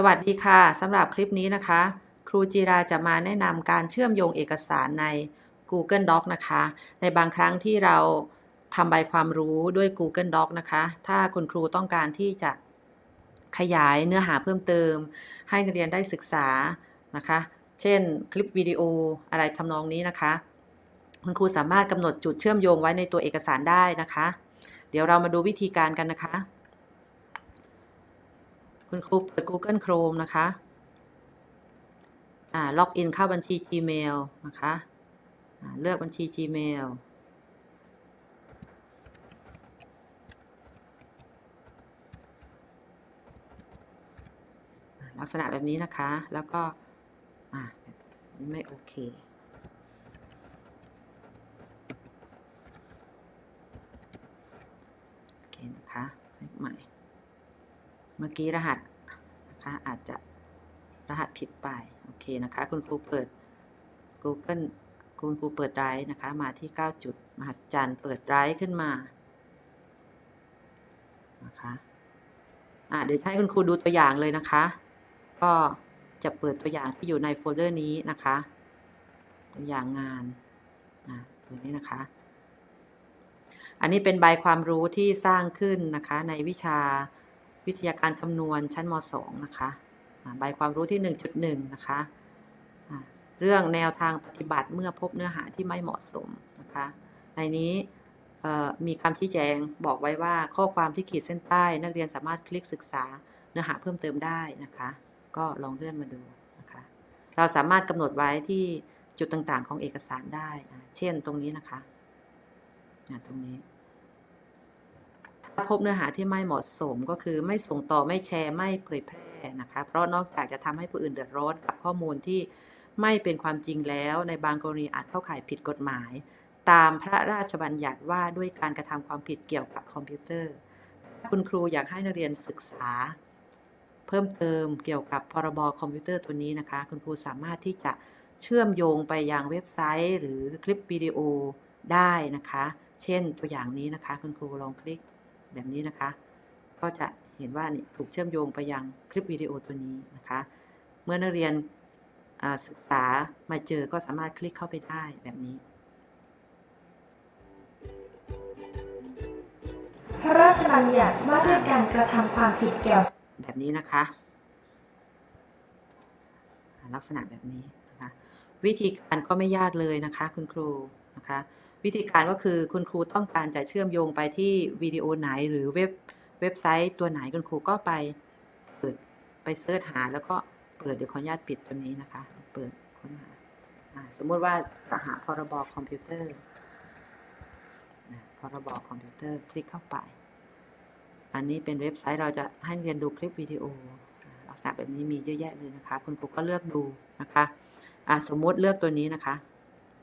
สวัสดีค่ะสำหรับคลิปนี้นะคะ ครูจีราจะมาแนะนำการเชื่อมโยงเอกสารใน Google Doc นะคะ ในบางครั้งที่เราทำใบความรู้ด้วย Google Doc นะคะ ถ้าคุณครูต้องการที่จะขยายเนื้อหาเพิ่มเติม ให้นักเรียนได้ศึกษานะคะ เช่นคลิปวิดีโออะไรทำนองนี้นะคะ คุณครูสามารถกำหนดจุดเชื่อมโยงไว้ในตัวเอกสารได้นะคะ เดี๋ยวเรามาดูวิธีการกันนะคะ คุณครูเปิด Google Chrome นะคะ อ่า ล็อกอินเข้าบัญชี Gmail นะคะ อ่า เลือกบัญชี Gmail ลักษณะแบบนี้นะคะ แล้วก็ อ่าไม่โอเคโอเคนะคะใหม่ เมื่อกี้รหัสนะคะอาจจะรหัสผิดไป โอเคนะคะ คุณครูเปิด Google คุณครูเปิดไดร์นะคะ มาที่ 9 จุด มหัศจรรย์ เปิดไดร์ขึ้นมานะคะอ่าเดี๋ยวให้คุณครูดูตัวอย่างเลยนะคะ ก็จะเปิดตัวอย่างที่อยู่ในโฟลเดอร์นี้นะคะ ตัวอย่างงานอ่าตัวนี้นะคะ อันนี้เป็นใบความรู้ที่สร้างขึ้นนะคะในวิชา วิทยาการคำนวณชั้นม .2 นะคะใบความรู้ที่ 1.1 นะคะเรื่องแนวทางปฏิบัติเมื่อพบเนื้อหาที่ไม่เหมาะสมนะคะในนี้มีคำชี้แจงบอกไว้ว่าข้อความที่ขีดเส้นใต้ นักเรียนสามารถคลิกศึกษาเนื้อหาเพิ่มเติมได้นะคะ ก็ลองเลื่อนมาดูนะคะ เราสามารถกำหนดไว้ที่จุดต่างๆ ของเอกสารได้ เช่นตรงนี้นะคะตรงนี้ ถ้าพบเนื้อหาที่ไม่เหมาะสมก็คือไม่ส่งต่อไม่แชร์ไม่เผยแพร่นะคะ เพราะนอกจากจะทำให้ผู้อื่นเดือดร้อนกับข้อมูลที่ไม่เป็นความจริงแล้ว ในบางกรณีอาจเข้าข่ายผิดกฎหมาย ตามพระราชบัญญัติว่าด้วยการกระทำความผิดเกี่ยวกับคอมพิวเตอร์ คุณครูอยากให้นักเรียนศึกษา เพิ่มเติมเกี่ยวกับพรบคอมพิวเตอร์ตัวนี้นะคะ คุณครูสามารถที่จะเชื่อมโยงไปยังเว็บไซต์ หรือคลิปวิดีโอได้นะคะ เช่นตัวอย่างนี้นะคะ คุณครูลองคลิก แบบนี้นะคะ ก็จะเห็นว่านี่ถูกเชื่อมโยงไปยังคลิปวิดีโอตัวนี้นะคะ เมื่อนักเรียนอ่าศึกษามาเจอก็สามารถคลิกเข้าไปได้แบบนี้ พระราชบัญญัติว่าด้วยการกระทำความผิดเกี่ยว แบบนี้นะคะ ลักษณะแบบนี้นะคะ วิธีการก็ไม่ยากเลยนะคะ คุณครูนะคะ วิธีการก็คือคุณครูต้องการจะเชื่อมโยงไปที่วิดีโอไหนหรือเว็บเว็บไซต์ตัวไหนคุณครูก็ไปเปิดไปเสิร์ชหาแล้วก็เปิดเดี๋ยวขออนุญาตปิดตัวนี้นะคะ เปิดค้นหาสมมติว่าจะหาพรบคอมพิวเตอร์พรบคอมพิวเตอร์คลิกเข้าไป อันนี้เป็นเว็บไซต์เราจะให้เรียนดูคลิปวิดีโอลักษณะแบบนี้มีเยอะแยะเลยนะคะ คุณครูก็เลือกดูนะคะสมมติเลือกตัวนี้นะคะ ส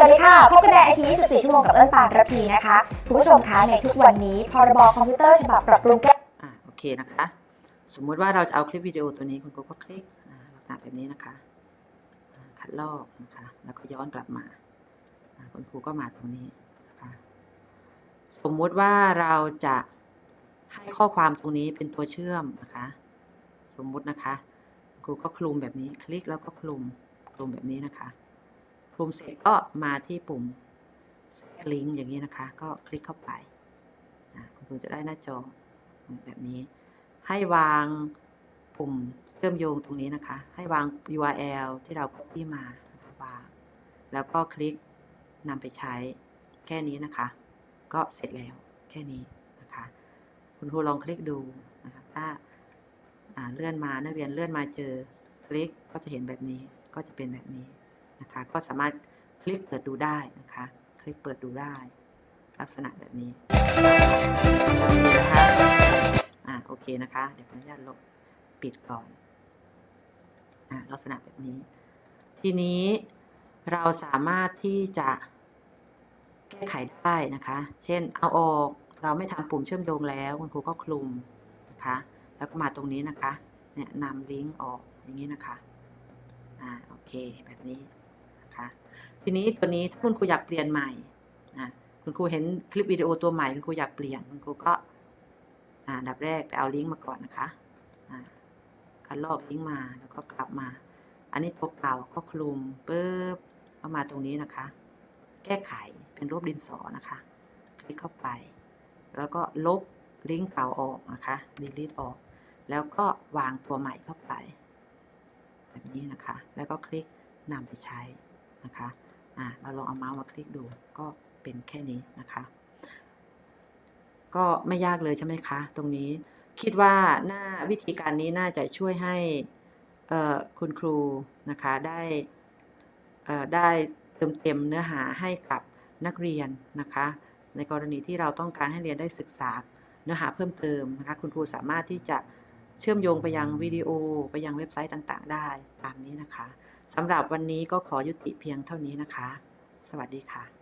วัสดีค่ะ พบกันในไอที24 ชั่วโมงกับเอิ้นปานระพีนะคะ คุณผู้ชมคะในทุกวันนี้ พรบคอมพิวเตอร์ฉบับปรับปรุงแก้อ่าโอเคนะคะ สมมุติว่าเราจะเอาคลิปวิดีโอตัวนี้คุณก็คลิกลักษณะแบบนี้นะคะอ่าคัดลอกนะคะ แล้วก็ย้อนกลับมา คุณครูก็มาตรงนี้นะคะสมมุติว่าเราจะให้ข้อความตรงนี้เป็นตัวเชื่อมนะคะ สมมุตินะคะครูก็คลุมแบบนี้คลิกแล้วก็คลุมคลุมแบบนี้นะคะคลุมเสร็จก็มาที่ปุ่มลิงก์อย่างนี้นะคะ ก็คลิกเข้าไปคุณครูจะได้หน้าจอแบบนี้ ให้วางปุ่มเชื่อมโยงตรงนี้นะคะ ให้วาง URL ที่เรา copy มาวางแล้วก็คลิก นำไปใช้แค่นี้นะคะ ก็เสร็จแล้วแค่นี้นะคะ คุณครูลองคลิกดูนะคะถ้าาเลื่อนมานักเรียนเลื่อนมาเจอคลิกก็จะเห็นแบบนี้ก็จะเป็นแบบนี้นะคะ ก็สามารถคลิกเปิดดูได้นะคะ คลิกเปิดดูได้ ลักษณะแบบนี้นะคะอ่าโอเคนะคะ เดี๋ยวขออนุญาตลบปิดก่อนอ่าลักษณะแบบนี้ ทีนี้เราสามารถที่จะ ไขได้นะคะ เช่นเอาออกเราไม่ทำปุ่มเชื่อมโยงแล้วคุณครูก็คลุมนะคะ แล้วก็มาตรงนี้นะคะเนี่ยนำลิงก์ออกอย่างนี้นะคะอ่าโอเคแบบนี้นะคะทีนี้ตัวนี้ถ้าคุณครูอยากเปลี่ยนใหม่อ่าคุณครูเห็นคลิปวิดีโอตัวใหม่คุณครูอยากเปลี่ยนคุณครูก็อ่าดับแรกไปเอาลิงก์มาก่อนนะคะอ่าคัดลอกลิงก์มาแล้วก็กลับมา อันนี้ตัวเก่าก็คลุมปุ๊บเข้ามาตรงนี้นะคะ แก้ไข เป็นรูปดินสอนะคะ คลิกเข้าไป แล้วก็ลบลิงก์เก่าออกนะคะ delete ออก แล้วก็วางตัวใหม่เข้าไป แบบนี้นะคะ แล้วก็คลิกนำไปใช้นะคะอะเราลองเอาเมาส์มาคลิกดูก็เป็นแค่นี้นะคะ ก็ไม่ยากเลยใช่ไหมคะ ตรงนี้คิดว่าน่าวิธีการนี้น่าจะช่วยให้คุณครูนะคะได้ได้เติมเต็มเนื้อหาให้กับ นักเรียนนะคะ ในกรณีที่เราต้องการให้เรียนได้ศึกษาเนื้อหาเพิ่มเติมนะคะคุณครูสามารถที่จะเชื่อมโยงไปยังวิดีโอไปยังเว็บไซต์ต่างๆ ได้ตามนี้นะคะสำหรับวันนี้ก็ขอยุติเพียงเท่านี้นะคะ สวัสดีค่ะ